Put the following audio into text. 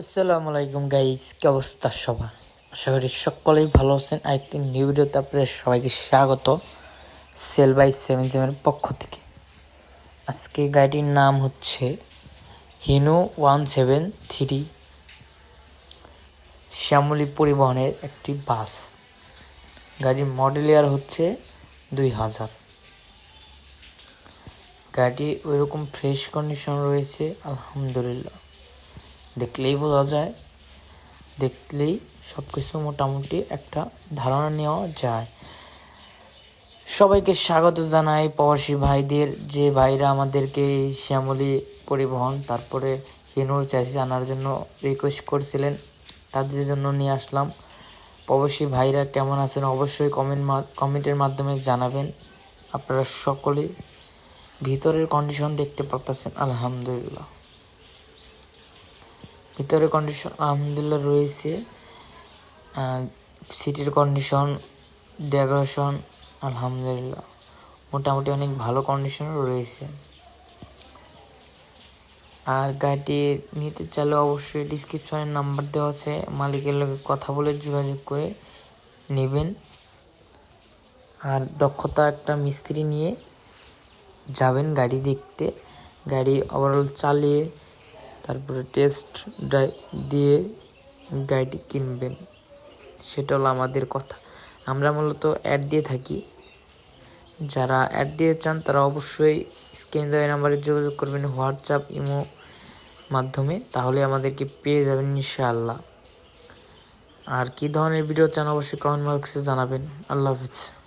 আসসালামু আলাইকুম গাইজ কি অবস্থা সবার? আশা করি সকলেই ভালো আছেন। আরেকটি নিউ ভিডিওতে আপনাদের সবাইকে স্বাগত সেল বাই সেভেন সেভেনের পক্ষ থেকে। আজকে গাড়িটির নাম হচ্ছে Hino one seven three Shyamoli পরিবহনের একটি বাস। গাড়ির মডেল ইয়ার হচ্ছে দুই হাজার। গাড়িটি ওইরকম ফ্রেশ কন্ডিশন রয়েছে, আলহামদুলিল্লাহ। দেখলেই বোঝা যায়, দেখলেই সব কিছু মোটামুটি একটা ধারণা নেওয়া যায়। সবাইকে স্বাগত জানাই প্রবাসী ভাইদের, যে ভাইরা আমাদেরকে এই শ্যামলী পরিবহন, তারপরে হিনুর চাষি জানার জন্য রিকোয়েস্ট করছিলেন, তাদের জন্য নিয়ে আসলাম। প্রবাসী ভাইরা কেমন আছেন অবশ্যই কমেন্ট কমেন্টের মাধ্যমে জানাবেন। আপনারা সকলেই ভিতরের কন্ডিশন দেখতে পাচ্ছেন আলহামদুলিল্লাহ। ভিতরে কন্ডিশন আলহামদুলিল্লাহ রয়েছে। সিটির কন্ডিশন ডেকোরেশন আলহামদুলিল্লাহ। মোটামুটি অনেক ভালো কন্ডিশনও রয়েছে। আর গাড়িটি নিতে চাইলে অবশ্যই ডিসক্রিপশনের নাম্বার দেওয়া আছে। মালিকের লোক কথা বলে যোগাযোগ করে নেবেন। আর দক্ষতা একটা মিস্ত্রি নিয়ে যাবেন গাড়ি দেখতে। গাড়ি ওভারঅল চালিয়ে তারপরে টেস্ট ড্রাইভ দিয়ে গাড়িটি কিনবেন। সেটা হলো আমাদের কথা। আমরা মূলত অ্যাড দিয়ে থাকি। যারা অ্যাড দিয়ে চান, তারা অবশ্যই স্ক্রিন দেওয়া নাম্বারে যোগাযোগ করবেন হোয়াটসঅ্যাপ ইমো মাধ্যমে। তাহলে আমাদেরকে পেয়ে যাবেন ইনশাআল্লাহ। আর কী ধরনের ভিডিও চান, অবশ্যই কমেন্ট বক্সে জানাবেন। আল্লাহ হাফিজ।